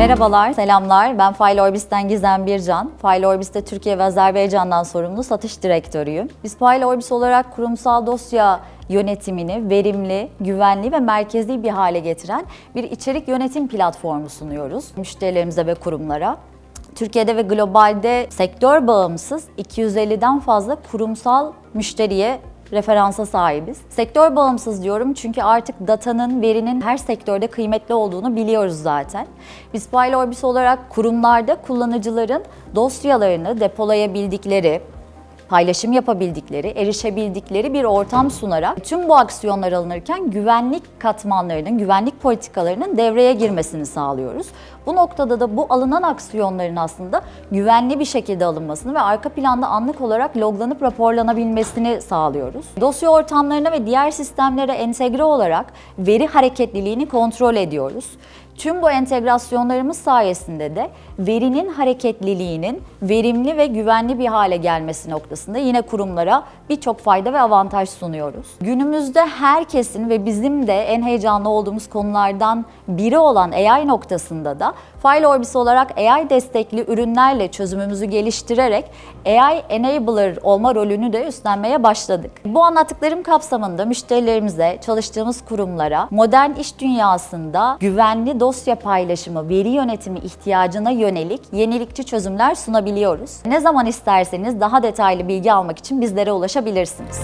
Merhabalar, selamlar. Ben File Orbis'ten Gizem Bircan. File Orbis'te Türkiye ve Azerbaycan'dan sorumlu satış direktörüyüm. Biz File Orbis olarak kurumsal dosya yönetimini verimli, güvenli ve merkezi bir hale getiren bir içerik yönetim platformu sunuyoruz müşterilerimize ve kurumlara. Türkiye'de ve globalde sektör bağımsız 250'den fazla kurumsal müşteriye referansa sahibiz. Sektör bağımsız diyorum çünkü artık datanın, verinin her sektörde kıymetli olduğunu biliyoruz zaten. Biz File Orbis olarak kurumlarda kullanıcıların dosyalarını depolayabildikleri, paylaşım yapabildikleri, erişebildikleri bir ortam sunarak tüm bu aksiyonlar alınırken güvenlik katmanlarının, güvenlik politikalarının devreye girmesini sağlıyoruz. Bu noktada da bu alınan aksiyonların aslında güvenli bir şekilde alınmasını ve arka planda anlık olarak loglanıp raporlanabilmesini sağlıyoruz. Dosya ortamlarına ve diğer sistemlere entegre olarak veri hareketliliğini kontrol ediyoruz. Tüm bu entegrasyonlarımız sayesinde de verinin hareketliliğinin verimli ve güvenli bir hale gelmesi noktasında yine kurumlara birçok fayda ve avantaj sunuyoruz. Günümüzde herkesin ve bizim de en heyecanlı olduğumuz konulardan biri olan AI noktasında da File Orbis olarak AI destekli ürünlerle çözümümüzü geliştirerek AI enabler olma rolünü de üstlenmeye başladık. Bu anlattıklarım kapsamında müşterilerimize, çalıştığımız kurumlara modern iş dünyasında güvenli dosya paylaşımı, veri yönetimi ihtiyacına yönelik yenilikçi çözümler sunabiliyoruz. Ne zaman isterseniz daha detaylı bilgi almak için bizlere ulaşabilirsiniz.